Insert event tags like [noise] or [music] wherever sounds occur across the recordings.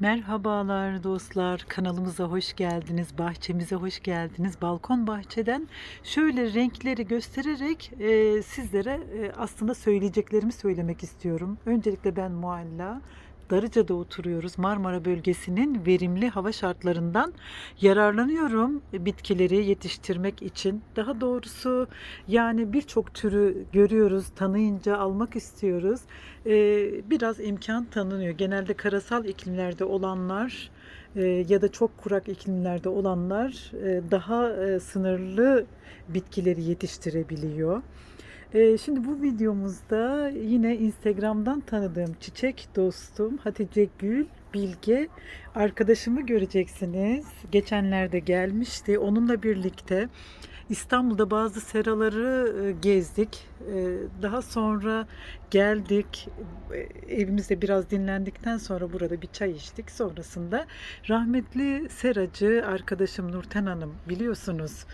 Merhabalar dostlar, kanalımıza hoş geldiniz, bahçemize hoş geldiniz. Balkon bahçeden şöyle renkleri göstererek e, sizlere e, aslında söyleyeceklerimi söylemek istiyorum. Öncelikle ben Mualla, Darıca'da oturuyoruz. Marmara bölgesinin verimli hava şartlarından yararlanıyorum bitkileri yetiştirmek için. Daha doğrusu yani birçok türü görüyoruz, tanıyınca almak istiyoruz. Ee, biraz imkan tanınıyor. Genelde karasal iklimlerde olanlar e, ya da çok kurak iklimlerde olanlar e, daha e, sınırlı bitkileri yetiştirebiliyor. Ee, Şimdi bu videomuzda yine Instagram'dan tanıdığım çiçek dostum Hatice Gül Bilge arkadaşımı göreceksiniz. Geçenlerde gelmişti. Onunla birlikte İstanbul'da bazı seraları e, gezdik. E, Daha sonra geldik. E, Evimizde biraz dinlendikten sonra burada bir çay içtik. Sonrasında rahmetli seracı arkadaşım Nurten Hanım biliyorsunuz.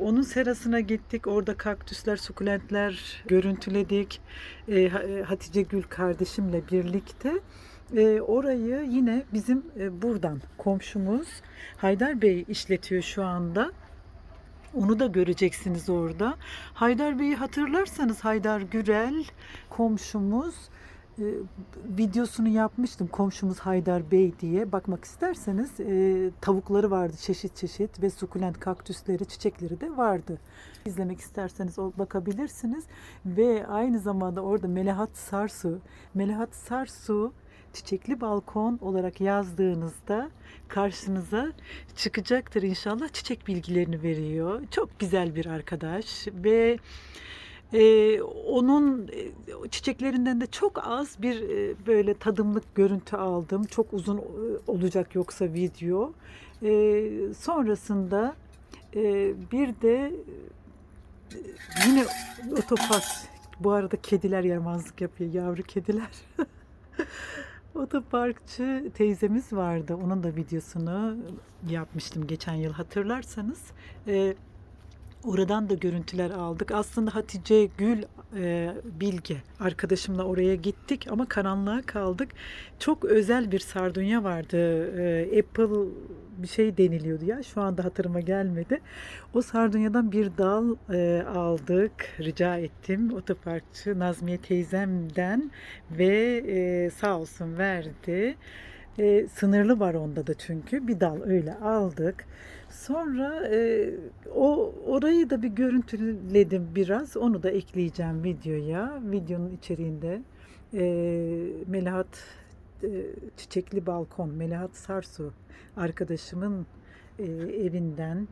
Onun serasına gittik. Orada kaktüsler, sukulentler görüntüledik. Ha- Hatice Gül kardeşimle birlikte. E, orayı yine bizim e, buradan komşumuz Haydar Bey işletiyor şu anda. Onu da göreceksiniz orada. Haydar Bey'i hatırlarsanız Haydar Gürel komşumuz e, videosunu yapmıştım komşumuz Haydar Bey diye. Bakmak isterseniz e, tavukları vardı çeşit çeşit ve sukulent kaktüsleri, çiçekleri de vardı. İzlemek isterseniz bakabilirsiniz ve aynı zamanda orada Melahat Sarsu, Melahat Sarsu çiçekli balkon olarak yazdığınızda karşınıza çıkacaktır inşallah. Çiçek bilgilerini veriyor. Çok güzel bir arkadaş ve e, onun e, çiçeklerinden de çok az bir e, böyle tadımlık görüntü aldım. Çok uzun e, olacak yoksa video. E, sonrasında e, bir de e, yine otopark bu arada kediler yaramazlık yapıyor yavru kediler. [laughs] Otoparkçı teyzemiz vardı. Onun da videosunu yapmıştım geçen yıl hatırlarsanız. Ee, oradan da görüntüler aldık. Aslında Hatice Gül e, Bilge arkadaşımla oraya gittik ama karanlığa kaldık. Çok özel bir sardunya vardı. Ee, Apple bir şey deniliyordu ya. Şu anda hatırıma gelmedi. O sardunyadan bir dal e, aldık. Rica ettim otoparkçı Nazmiye teyzemden ve e, sağ olsun verdi. E, sınırlı var onda da çünkü. Bir dal öyle aldık. Sonra e, o orayı da bir görüntüledim biraz. Onu da ekleyeceğim videoya. Videonun içeriğinde e, Melahat Çiçekli Balkon, Melahat Sarsu arkadaşımın e, evinden,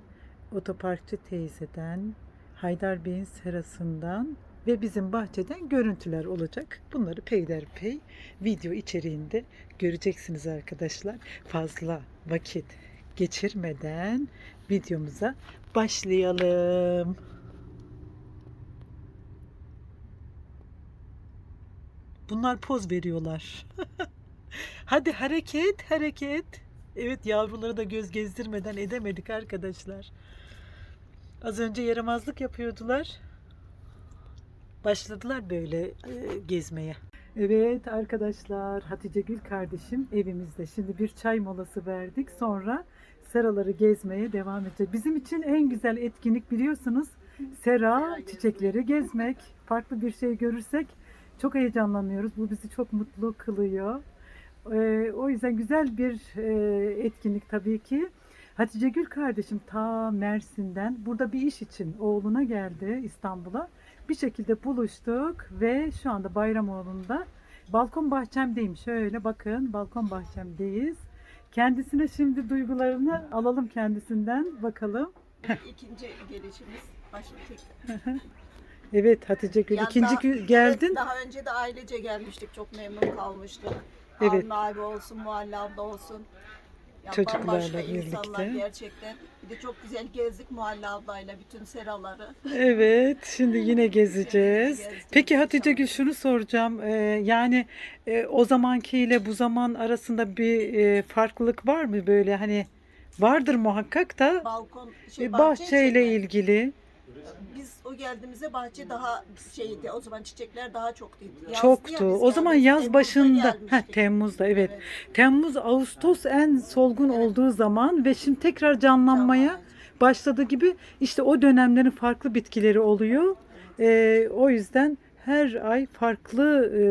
otoparkçı teyzeden, Haydar Bey'in serasından ve bizim bahçeden görüntüler olacak. Bunları peyderpey video içeriğinde göreceksiniz arkadaşlar. Fazla vakit geçirmeden videomuza başlayalım. Bunlar poz veriyorlar. [laughs] Hadi hareket, hareket. Evet yavruları da göz gezdirmeden edemedik arkadaşlar. Az önce yaramazlık yapıyordular. Başladılar böyle e, gezmeye. Evet arkadaşlar Hatice Gül kardeşim evimizde. Şimdi bir çay molası verdik. Sonra seraları gezmeye devam edeceğiz. Bizim için en güzel etkinlik biliyorsunuz sera çiçekleri gezmek. Farklı bir şey görürsek çok heyecanlanıyoruz. Bu bizi çok mutlu kılıyor. Ee, o yüzden güzel bir e, etkinlik tabii ki. Hatice Gül kardeşim ta Mersin'den burada bir iş için oğluna geldi İstanbul'a. Bir şekilde buluştuk ve şu anda Bayramoğlu'nda balkon bahçemdeyim. Şöyle bakın balkon bahçemdeyiz. Kendisine şimdi duygularını alalım kendisinden bakalım. [laughs] İkinci gelişimiz başladık. Evet Hatice Gül ikinci daha- geldin. Evet, daha önce de ailece gelmiştik. Çok memnun kalmıştık. Evet. Abi olsun, Muhalle abla olsun. Ya Çocuklarla birlikte. gerçekten. Bir de çok güzel gezdik Muhalle ablayla bütün seraları. Evet, şimdi yine gezeceğiz. Peki Hatice. Gül şunu soracağım. Ee, yani e, o zamankiyle bu zaman arasında bir e, farklılık var mı böyle hani vardır muhakkak da Balkon, e, şey, bahçeyle bahçe ilgili. Biz o geldiğimizde bahçe daha şeydi. O zaman çiçekler daha çoktu. Yazdı ya Çoktu. biz O zaman geldiğimizde, yaz Temmuz'da başında. Heh, gelmiştik. Temmuz'da evet. Temmuz, Ağustos en solgun olduğu zaman ve şimdi tekrar canlanmaya Canlanmaya. başladığı gibi işte o dönemlerin farklı bitkileri oluyor. Ee, o yüzden her ay farklı e,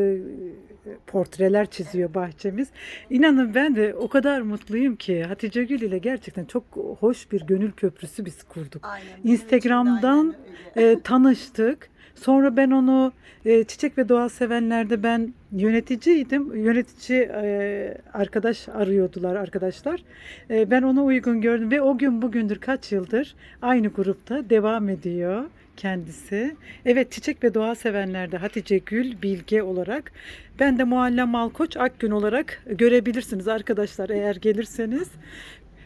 portreler çiziyor bahçemiz. İnanın ben de o kadar mutluyum ki Hatice Gül ile gerçekten çok hoş bir gönül köprüsü biz kurduk. Aynen. Instagram'dan aynen e, tanıştık. Sonra ben onu e, çiçek ve doğa sevenlerde ben yöneticiydim. Yönetici e, arkadaş arıyordular arkadaşlar. E, ben ona uygun gördüm ve o gün bugündür kaç yıldır aynı grupta devam ediyor kendisi. Evet çiçek ve doğa sevenlerde Hatice Gül Bilge olarak ben de Mualla Malkoç Akgün olarak görebilirsiniz arkadaşlar eğer gelirseniz.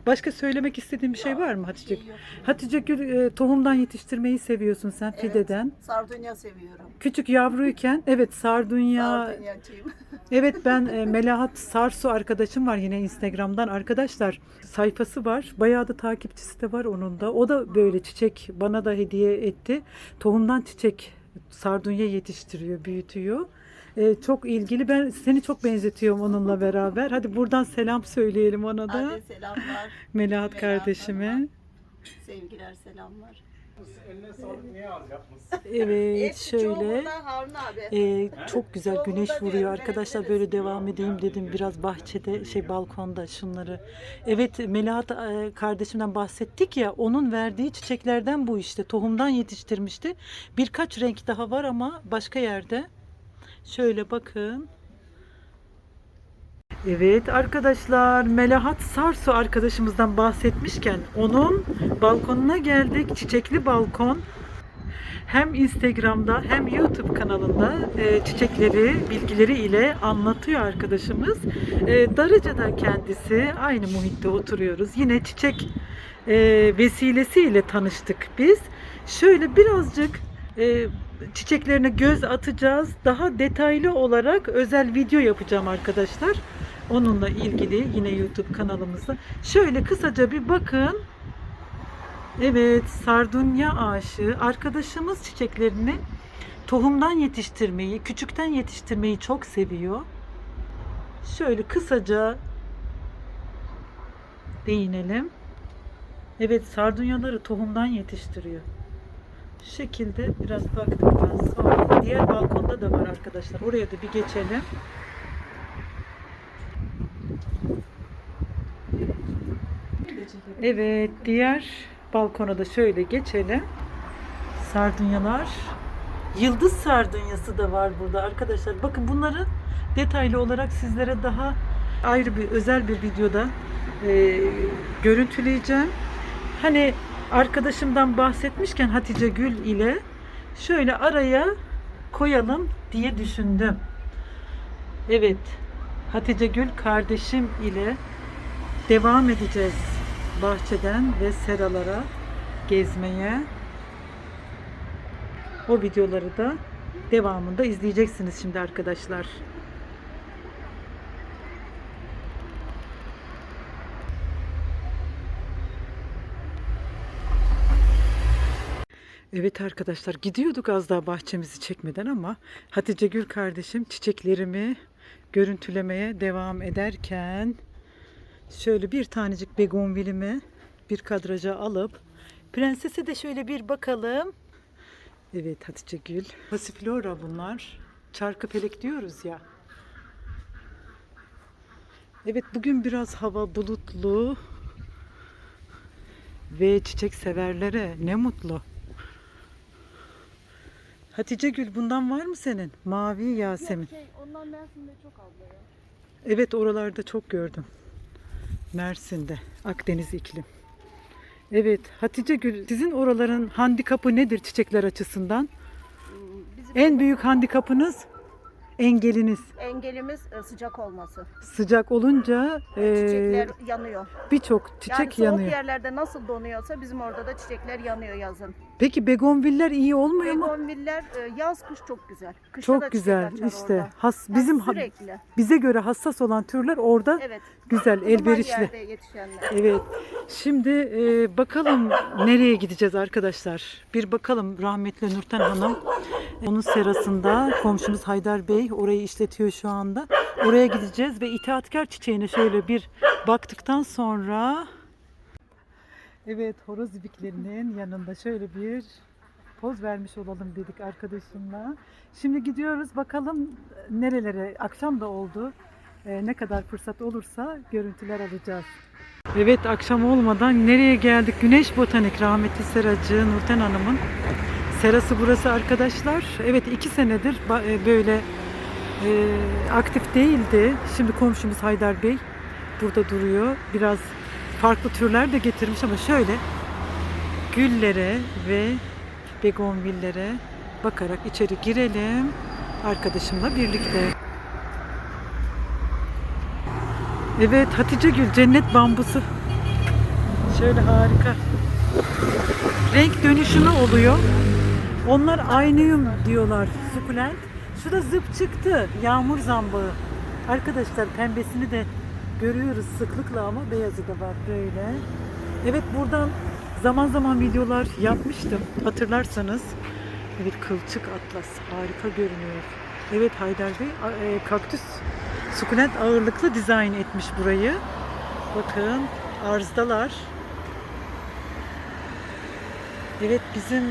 Başka söylemek istediğin bir şey var mı Hatice? Yok. Hatice Gül e, tohumdan yetiştirmeyi seviyorsun sen Evet. fideden. Sardunya seviyorum. Küçük yavruyken evet sardunya. Sardunyacıyım. [laughs] Evet ben e, Melahat Sarsu arkadaşım var yine Instagram'dan. Arkadaşlar sayfası var. Bayağı da takipçisi de var onun da. O da böyle çiçek bana da hediye etti. Tohumdan çiçek sardunya yetiştiriyor, büyütüyor. E, çok ilgili. Ben seni çok benzetiyorum onunla beraber. Hadi buradan selam söyleyelim ona da. Hadi selamlar. [laughs] Melahat Melahat kardeşime. Hanım'a. Sevgiler selamlar. Eline sağlık niye az yapmışsın? Evet Hepsi şöyle. çoğunluğunda Harun abi. Ee, çok güzel güneş vuruyor diyorum, arkadaşlar böyle devam edeyim dedim biraz bahçede şey balkonda şunları. Evet Melahat e, kardeşimden bahsettik ya onun verdiği çiçeklerden bu işte tohumdan yetiştirmişti. Birkaç renk daha var ama başka yerde. Şöyle bakın. Evet arkadaşlar Melahat Sarsu arkadaşımızdan bahsetmişken onun balkonuna geldik. Çiçekli balkon hem Instagram'da hem YouTube kanalında e, çiçekleri, bilgileri ile anlatıyor arkadaşımız. E, Darıca'da kendisi aynı muhitte oturuyoruz. Yine çiçek e, vesilesiyle tanıştık biz. Şöyle birazcık e, çiçeklerine göz atacağız. Daha detaylı olarak özel video yapacağım arkadaşlar. Onunla ilgili yine YouTube kanalımızda. Şöyle kısaca bir bakın. Evet, sardunya aşığı. Arkadaşımız çiçeklerini tohumdan yetiştirmeyi, küçükten yetiştirmeyi çok seviyor. Şöyle kısaca değinelim. Evet, sardunyaları tohumdan yetiştiriyor. Şu şekilde biraz baktıktan sonra diğer balkonda da var arkadaşlar. Oraya da bir geçelim. Evet, diğer balkona da şöyle geçelim. Sardunyalar. Yıldız sardunyası da var burada arkadaşlar. Bakın bunları detaylı olarak sizlere daha ayrı bir özel bir videoda e, görüntüleyeceğim. Hani arkadaşımdan bahsetmişken Hatice Gül ile şöyle araya koyalım diye düşündüm. Evet. Hatice Gül kardeşim ile devam edeceğiz bahçeden ve seralara gezmeye. O videoları da devamında izleyeceksiniz şimdi arkadaşlar. Evet arkadaşlar gidiyorduk az daha bahçemizi çekmeden ama Hatice Gül kardeşim çiçeklerimi görüntülemeye devam ederken şöyle bir tanecik begonvilimi bir kadraja alıp prensese de şöyle bir bakalım. Evet Hatice Gül. Pasiflora bunlar. Çarkı pelek diyoruz ya. Evet bugün biraz hava bulutlu ve çiçek severlere ne mutlu. Hatice Gül bundan var mı senin? Mavi Yasemin. Şey, ondan Mersin'de çok abla ya. Evet oralarda çok gördüm. Mersin'de, Akdeniz iklim. Evet Hatice Gül sizin oraların handikapı nedir çiçekler açısından? Bizim En büyük handikapınız Engeliniz Engelimiz e, sıcak olması. sıcak olunca e, Çiçekler yanıyor. birçok yani çiçek soğuk yanıyor. yerlerde nasıl donuyorsa bizim orada da çiçekler yanıyor yazın. Peki begonviller iyi olmuyor mu? Begonviller e, yaz kış çok güzel. Kışta da Çok çiçek güzel açar işte. orada. Has Yani bizim ha- sürekli. bize göre hassas olan türler orada Evet. Güzel, elverişli. Evet. Şimdi e, bakalım nereye gideceğiz arkadaşlar. Bir bakalım rahmetli Nurten Hanım. Onun serasında komşumuz Haydar Bey orayı işletiyor şu anda. Oraya gideceğiz ve itaatkar çiçeğine şöyle bir baktıktan sonra Evet horoz ibiklerinin yanında şöyle bir poz vermiş olalım dedik arkadaşımla. Şimdi gidiyoruz bakalım nerelere akşam da oldu. Ee, ne kadar fırsat olursa görüntüler alacağız. Evet akşam olmadan nereye geldik? Güneş Botanik rahmetli seracı Nurten Hanım'ın serası burası arkadaşlar. Evet iki senedir e, böyle e, aktif değildi. Şimdi komşumuz Haydar Bey burada duruyor. Biraz farklı türler de getirmiş ama şöyle güllere ve begonvillere bakarak içeri girelim arkadaşımla birlikte. Evet Hatice Gül cennet bambusu. Şöyle harika. Renk dönüşümü oluyor. Onlar aynıyım diyorlar. Sukulent. Şu da zıp çıktı. Yağmur zambağı. Arkadaşlar pembesini de görüyoruz sıklıkla ama beyazı da var böyle. Evet buradan zaman zaman videolar yapmıştım. Hatırlarsanız. Evet kılçık atlas harika görünüyor. Evet Haydar Bey e, kaktüs sukulent ağırlıklı dizayn etmiş burayı. Bakın arzdalar. Evet bizim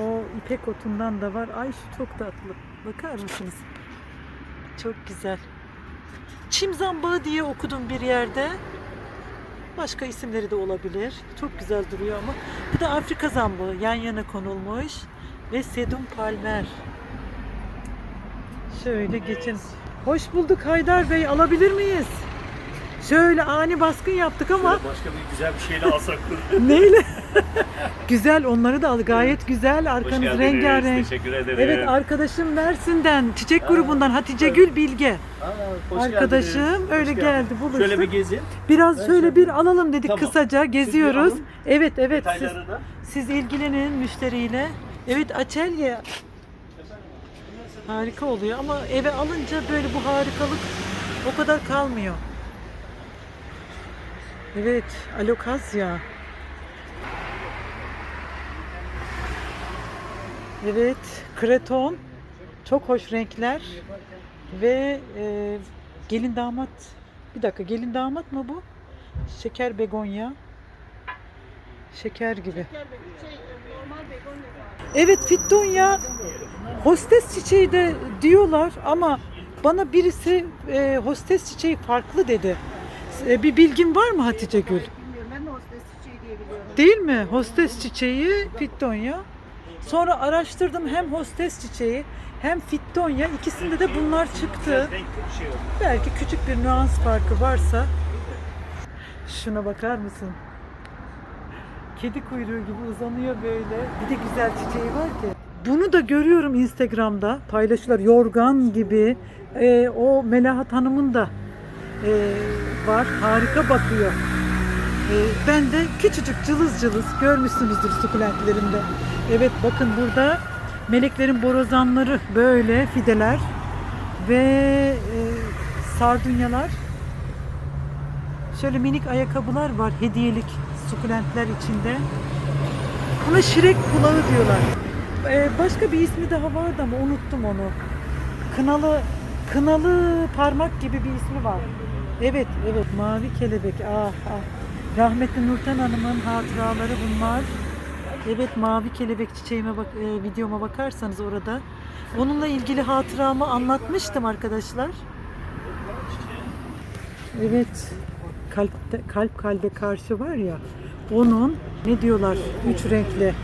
o ipek otundan da var. Ay şu çok tatlı. Bakar mısınız? Çok güzel. Çim diye okudum bir yerde. Başka isimleri de olabilir. Çok güzel duruyor ama. Bu da Afrika zambağı yan yana konulmuş. Ve sedum palmer. Şöyle geçin. Hoş bulduk Haydar Bey. Alabilir miyiz? Şöyle ani baskın yaptık ama Şöyle başka bir güzel bir şeyle alsak. [laughs] neyle? güzel onları da al. Gayet güzel. Hoş Arkanız geldiniz. rengarenk. Teşekkür ederim. Evet arkadaşım Mersin'den, çiçek Aa, grubundan Hatice evet. Gül Bilge. Aa, hoş Arkadaşım geldiniz. öyle Hoş geldi, buluştuk. Şöyle bir gezin. Biraz Ben şöyle bir alalım dedik Tamam. kısaca geziyoruz. Evet evet siz, siz ilgilenin müşteriyle. Evet açelye harika oluyor ama eve alınca böyle bu harikalık o kadar kalmıyor. Evet alokazya. Evet kreton. Çok hoş renkler. Ve e, gelin damat. Bir dakika gelin damat mı bu? Şeker begonya. Şeker gibi. Şey, begonya var. Evet fittonya hostes çiçeği de diyorlar ama bana birisi e, hostes çiçeği farklı dedi. E, bir bilgin var mı Hatice Gül? Bilmiyorum ben de hostes çiçeği diye biliyorum. Değil mi? Hostes çiçeği, fittonya. Sonra araştırdım hem hostes çiçeği hem fittonya ikisinde de bunlar çıktı. Belki küçük bir nüans farkı varsa. Şuna bakar mısın? Kedi kuyruğu gibi uzanıyor böyle. Bir de güzel çiçeği var ki. Bunu da görüyorum Instagram'da paylaşıyorlar. Yorgan gibi. Ee, o Melahat Hanım'ın da ee, var. Harika bakıyor. Ee, ben de küçücük cılız cılız görmüşsünüzdür sukulentlerimde. Evet bakın burada meleklerin borazanları böyle fideler ve e, sardunyalar. Şöyle minik ayakkabılar var hediyelik sukulentler içinde. Buna şirek kulağı diyorlar. E, başka bir ismi daha vardı ama unuttum onu. Kınalı kınalı parmak gibi bir ismi var. Evet, evet. Mavi kelebek. Ah, ah. Rahmetli Nurten Hanım'ın hatıraları bunlar. Evet, mavi kelebek çiçeğime bak, e, videoma bakarsanız orada. Onunla ilgili hatıramı anlatmıştım arkadaşlar. Evet. Kalp, kalp kalbe karşı var ya. Onun ne diyorlar? Üç renkli.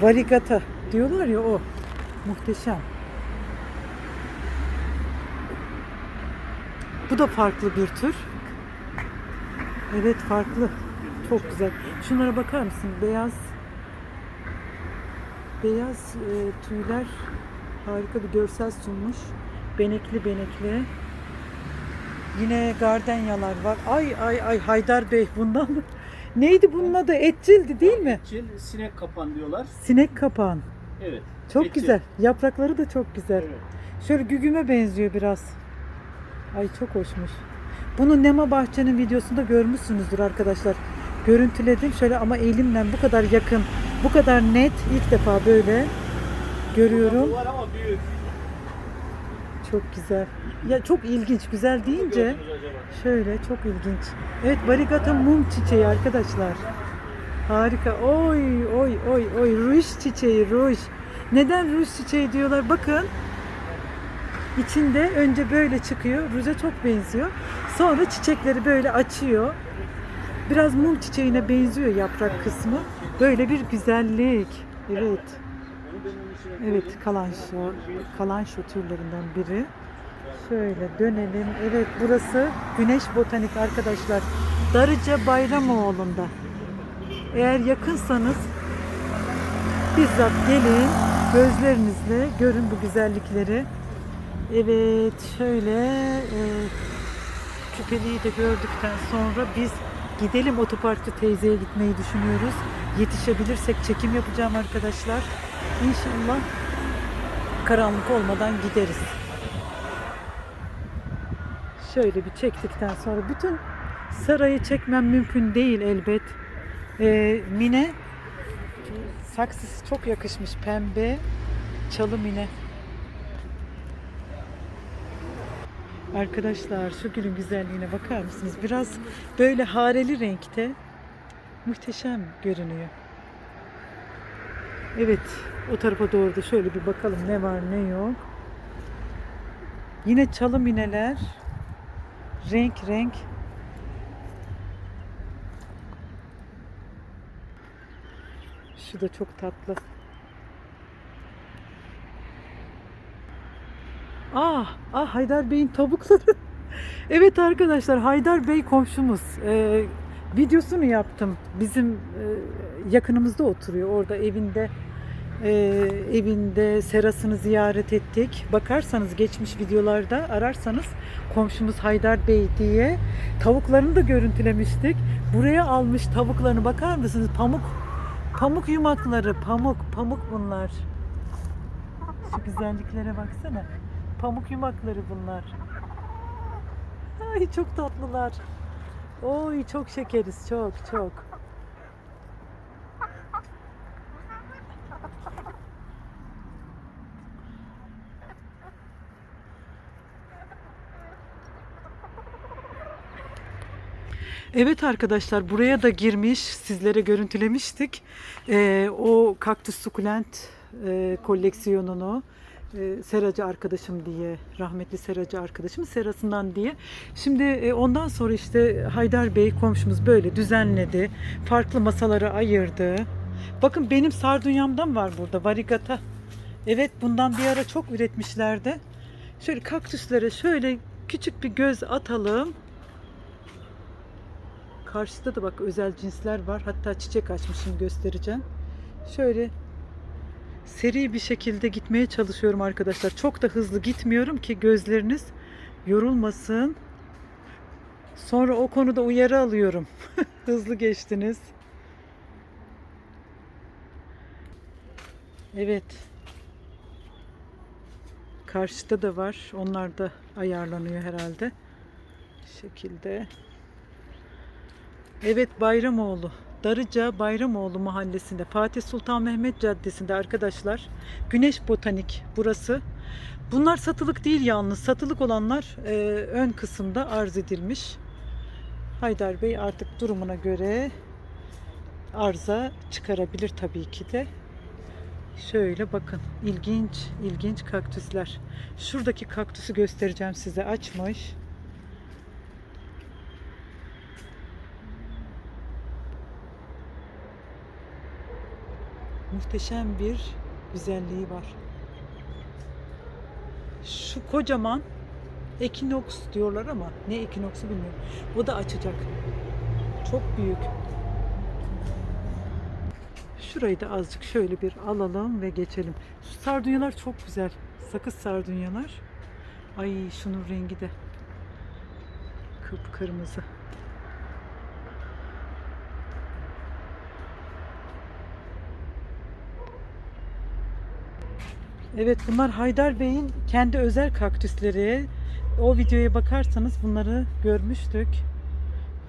Varigata diyorlar ya o. Muhteşem. Bu da farklı bir tür. Evet farklı. Çok güzel. Şunlara bakar mısın? Beyaz beyaz e, tüyler harika bir görsel sunmuş. Benekli benekli. Yine gardenyalar var. Ay ay ay Haydar Bey bundan neydi bunun adı? Etçildi değil mi? Çil sinek kapan diyorlar. Sinek kapan. Evet. Çok Etçil. güzel. Yaprakları da çok güzel. Evet. Şöyle gügüme benziyor biraz. Ay çok hoşmuş. Bunu Nema Bahçe'nin videosunda görmüşsünüzdür arkadaşlar. Görüntüledim şöyle ama elimle bu kadar yakın, bu kadar net ilk defa böyle görüyorum. Var ama büyük. Çok güzel. Ya çok ilginç, güzel deyince şöyle çok ilginç. Evet, varigata mum çiçeği arkadaşlar. Harika. Oy oy oy oy ruj çiçeği ruj. Neden ruj çiçeği diyorlar? Bakın. İçinde önce böyle çıkıyor. Ruja çok benziyor. Sonra çiçekleri böyle açıyor. Biraz mum çiçeğine benziyor yaprak kısmı. Böyle bir güzellik. Evet. Evet, kalanşo, kalanşo türlerinden biri. Şöyle dönelim. Evet, burası Güneş Botanik arkadaşlar. Darıca Bayramoğlu'nda. Eğer yakınsanız bizzat gelin, gözlerinizle görün bu güzellikleri. Evet, şöyle e, küpeliği de gördükten sonra biz gidelim otoparkçı teyzeye gitmeyi düşünüyoruz. Yetişebilirsek çekim yapacağım arkadaşlar. İnşallah karanlık olmadan gideriz. Şöyle bir çektikten sonra bütün sarayı çekmem mümkün değil elbet. Ee, mine saksısı çok yakışmış pembe çalı mine. Arkadaşlar şu gülün güzelliğine bakar mısınız? Biraz böyle hareli renkte muhteşem görünüyor. Evet, o tarafa doğru da şöyle bir bakalım ne var ne yok. Yine çalı mineler. Renk renk. Şu da çok tatlı. Ah, ah Haydar Bey'in tavukları. [laughs] evet arkadaşlar Haydar Bey komşumuz. Ee, videosunu yaptım. Bizim e, yakınımızda oturuyor. Orada evinde e, evinde serasını ziyaret ettik. Bakarsanız geçmiş videolarda ararsanız komşumuz Haydar Bey diye tavuklarını da görüntülemiştik. Buraya almış tavuklarını bakar mısınız? Pamuk pamuk yumakları, pamuk, pamuk bunlar. Şu güzelliklere baksana. Pamuk yumakları bunlar. Ay çok tatlılar. Oy çok şekeriz çok çok. Evet arkadaşlar buraya da girmiş sizlere görüntülemiştik. Ee, o kaktüs sukulent e, koleksiyonunu e, seracı arkadaşım diye rahmetli seracı arkadaşım serasından diye. Şimdi e, ondan sonra işte Haydar Bey komşumuz böyle düzenledi. Farklı masalara ayırdı. Bakın benim sardunyamdan var burada varigata. Evet bundan bir ara çok üretmişlerdi. Şöyle kaktüslere şöyle küçük bir göz atalım. Karşıda da bak özel cinsler var. Hatta çiçek açmışım göstereceğim. Şöyle seri bir şekilde gitmeye çalışıyorum arkadaşlar. Çok da hızlı gitmiyorum ki gözleriniz yorulmasın. Sonra o konuda uyarı alıyorum. [laughs] hızlı geçtiniz. Evet. Karşıda da var. Onlar da ayarlanıyor herhalde. Bu şekilde. Evet Bayramoğlu. Darıca Bayramoğlu mahallesinde Fatih Sultan Mehmet Caddesi'nde arkadaşlar. Güneş Botanik burası. Bunlar satılık değil yalnız. Satılık olanlar e, ön kısımda arz edilmiş. Haydar Bey artık durumuna göre arıza çıkarabilir tabii ki de. Şöyle bakın ilginç ilginç kaktüsler. Şuradaki kaktüsü göstereceğim size açmış. Muhteşem bir güzelliği var. Şu kocaman ekinoks diyorlar ama ne ekinoksu bilmiyorum. O da açacak. Çok büyük. Şurayı da azıcık şöyle bir alalım ve geçelim. Şu sardunyalar çok güzel. Sakız sardunyalar. Ay şunun rengi de kıpkırmızı. Evet bunlar Haydar Bey'in kendi özel kaktüsleri. O videoya bakarsanız bunları görmüştük.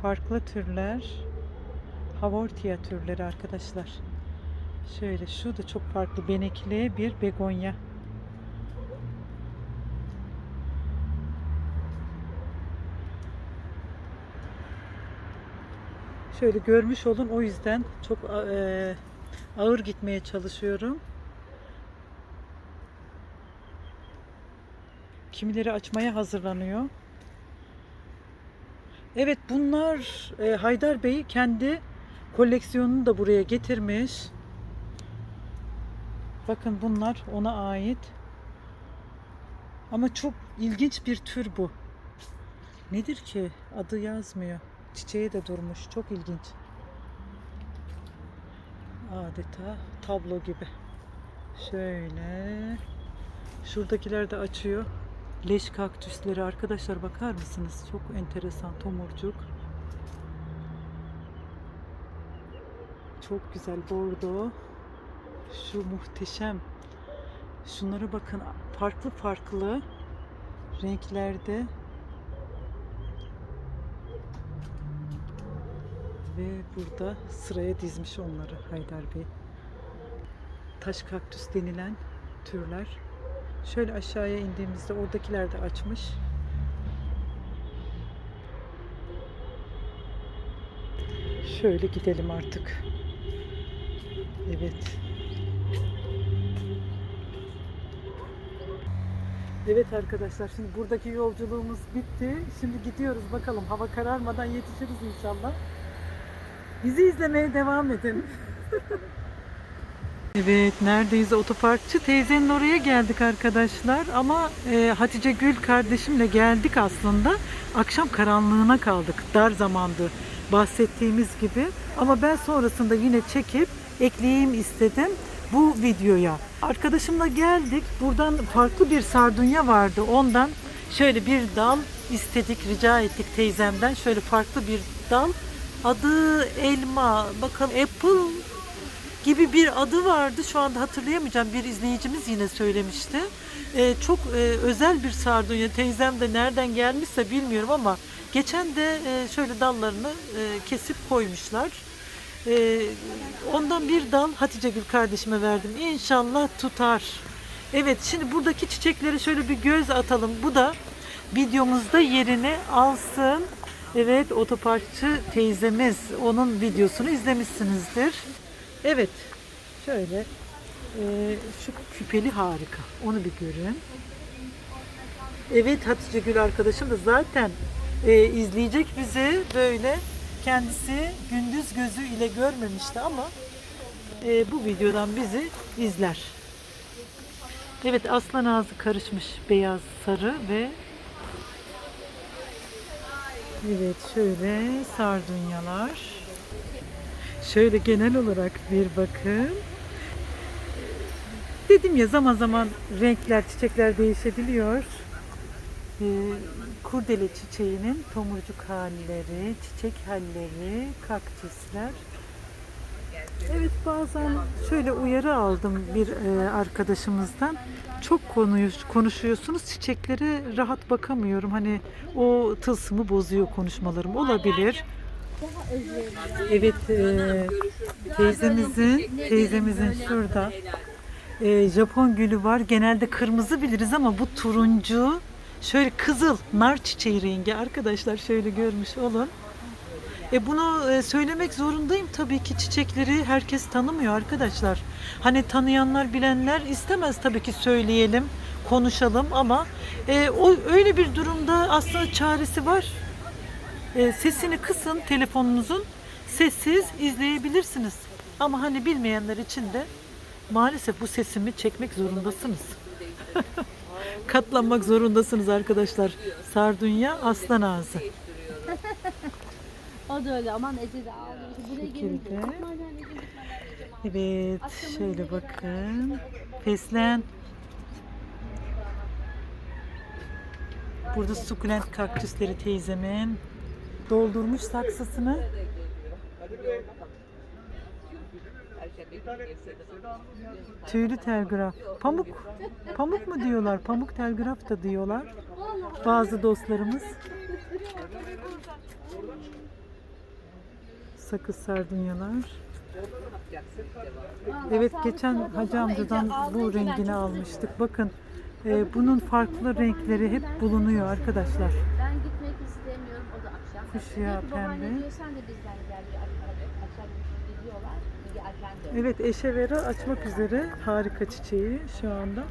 Farklı türler. Havortia türleri arkadaşlar. Şöyle şu da çok farklı benekli bir begonya. Şöyle görmüş olun o yüzden çok eee, ağır gitmeye çalışıyorum. Kimileri açmaya hazırlanıyor. Evet bunlar e, Haydar Bey kendi koleksiyonunu da buraya getirmiş. Bakın bunlar ona ait. Ama çok ilginç bir tür bu. Nedir ki? Adı yazmıyor. Çiçeği de durmuş. Çok ilginç. Adeta tablo gibi. Şöyle. Şuradakiler de açıyor. Leş kaktüsleri arkadaşlar bakar mısınız? Çok enteresan tomurcuk. Çok güzel bordo. Şu muhteşem. Şunlara bakın farklı farklı renklerde. Ve burada sıraya dizmiş onları Haydar Bey. Taş kaktüs denilen türler. Şöyle aşağıya indiğimizde oradakiler de açmış. Şöyle gidelim artık. Evet. Evet arkadaşlar şimdi buradaki yolculuğumuz bitti. Şimdi gidiyoruz bakalım hava kararmadan yetişiriz inşallah. Bizi izlemeye devam edin. [laughs] Evet, neredeyiz? Otoparkçı teyzenin oraya geldik arkadaşlar. Ama e, Hatice Gül kardeşimle geldik aslında. Akşam karanlığına kaldık. Dar zamandı bahsettiğimiz gibi. Ama ben sonrasında yine çekip ekleyeyim istedim bu videoya. Arkadaşımla geldik. Buradan farklı bir sardunya vardı. Ondan şöyle bir dal istedik, rica ettik teyzemden. Şöyle farklı bir dal. Adı elma, bakalım apple gibi bir adı vardı. Şu anda hatırlayamayacağım. Bir izleyicimiz yine söylemişti. Ee, çok e, özel bir sardunya. Teyzem de nereden gelmişse bilmiyorum ama geçen de e, şöyle dallarını e, kesip koymuşlar. E, ondan bir dal Hatice Gül kardeşime verdim. İnşallah tutar. Evet şimdi buradaki çiçekleri şöyle bir göz atalım. Bu da videomuzda yerini alsın. Evet otoparkçı teyzemiz onun videosunu izlemişsinizdir. Evet. Şöyle e, şu küpeli harika. Onu bir görün. Evet Hatice Gül arkadaşım da zaten e, izleyecek bizi böyle kendisi gündüz gözü ile görmemişti ama e, bu videodan bizi izler. Evet aslan ağzı karışmış beyaz sarı ve evet şöyle sardunyalar. Şöyle genel olarak bir bakın. Dedim ya zaman zaman renkler, çiçekler değişebiliyor. Ee, kurdele çiçeğinin tomurcuk halleri, çiçek halleri, kaktüsler. Evet bazen şöyle uyarı aldım bir e, arkadaşımızdan. Çok konuyu konuşuyorsunuz çiçeklere rahat bakamıyorum. Hani o tılsımı bozuyor konuşmalarım olabilir. Evet e, teyzemizin teyzemizin şurada e, Japon gülü var. Genelde kırmızı biliriz ama bu turuncu şöyle kızıl nar çiçeği rengi arkadaşlar şöyle görmüş olun. E bunu e, söylemek zorundayım tabii ki çiçekleri herkes tanımıyor arkadaşlar. Hani tanıyanlar bilenler istemez tabii ki söyleyelim, konuşalım ama e, o öyle bir durumda aslında çaresi var. E, sesini kısın telefonunuzun, sessiz izleyebilirsiniz. Ama hani bilmeyenler için de maalesef bu sesimi çekmek zorundasınız. [laughs] Katlanmak zorundasınız arkadaşlar. Sardunya aslan ağzı. O da öyle aman Ece de ağlıyor. Buraya gelince. Evet, şöyle bakın. Fesleğen. Burada sukulent kaktüsleri teyzemin doldurmuş saksısını. Tüylü telgraf. Pamuk. Pamuk mu diyorlar? Pamuk telgraf da diyorlar. Bazı dostlarımız. Sakız sardunyalar. Evet geçen hacı amcadan bu rengini almıştık. Bakın e, bunun farklı renkleri hep bulunuyor arkadaşlar. Gidiyorlar. Bir erken dön. Evet eşevera açmak üzere harika çiçeği şu anda.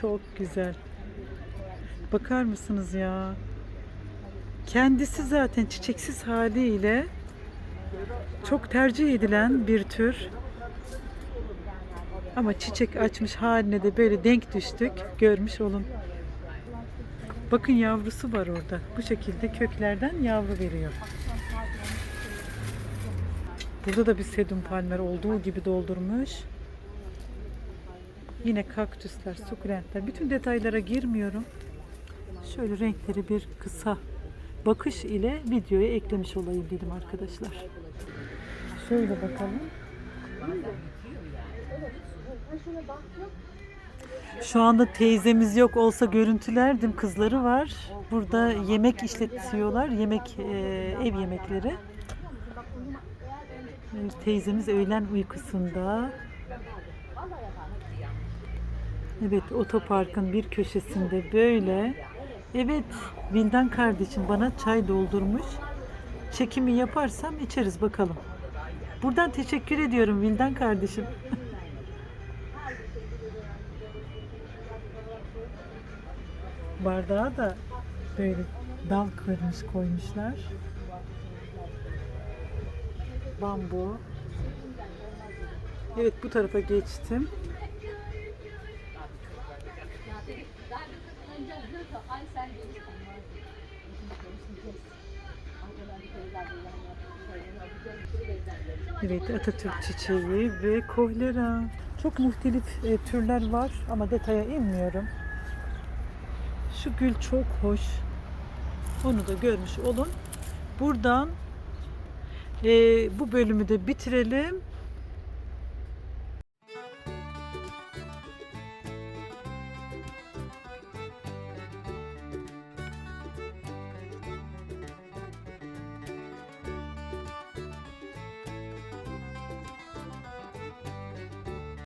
Çok güzel. Bakar mısınız ya? Kendisi zaten çiçeksiz haliyle çok tercih edilen bir tür. Ama çiçek açmış haline de böyle denk düştük. Görmüş olun. Bakın yavrusu var orada. Bu şekilde köklerden yavru veriyor. Burada da bir sedum palmer olduğu gibi doldurmuş. Yine kaktüsler, sukulentler. Bütün detaylara girmiyorum. Şöyle renkleri bir kısa bakış ile videoya eklemiş olayım dedim arkadaşlar. Şöyle bakalım. Şu anda teyzemiz yok olsa görüntülerdim. Kızları var. Burada yemek işletiyorlar. Yemek, e, ev yemekleri. Teyzemiz öğlen uykusunda. Evet, otoparkın bir köşesinde böyle. Evet, Vildan kardeşim bana çay doldurmuş. Çekimi yaparsam içeriz bakalım. Buradan teşekkür ediyorum Vildan kardeşim. [laughs] Bardağa da böyle dal kırmış koymuşlar. Bambu. Evet bu tarafa geçtim. Evet Atatürk çiçeği ve kohlera. Çok muhtelif e, türler var ama detaya inmiyorum. Şu gül çok hoş. Onu da görmüş olun. Buradan e, bu bölümü de bitirelim.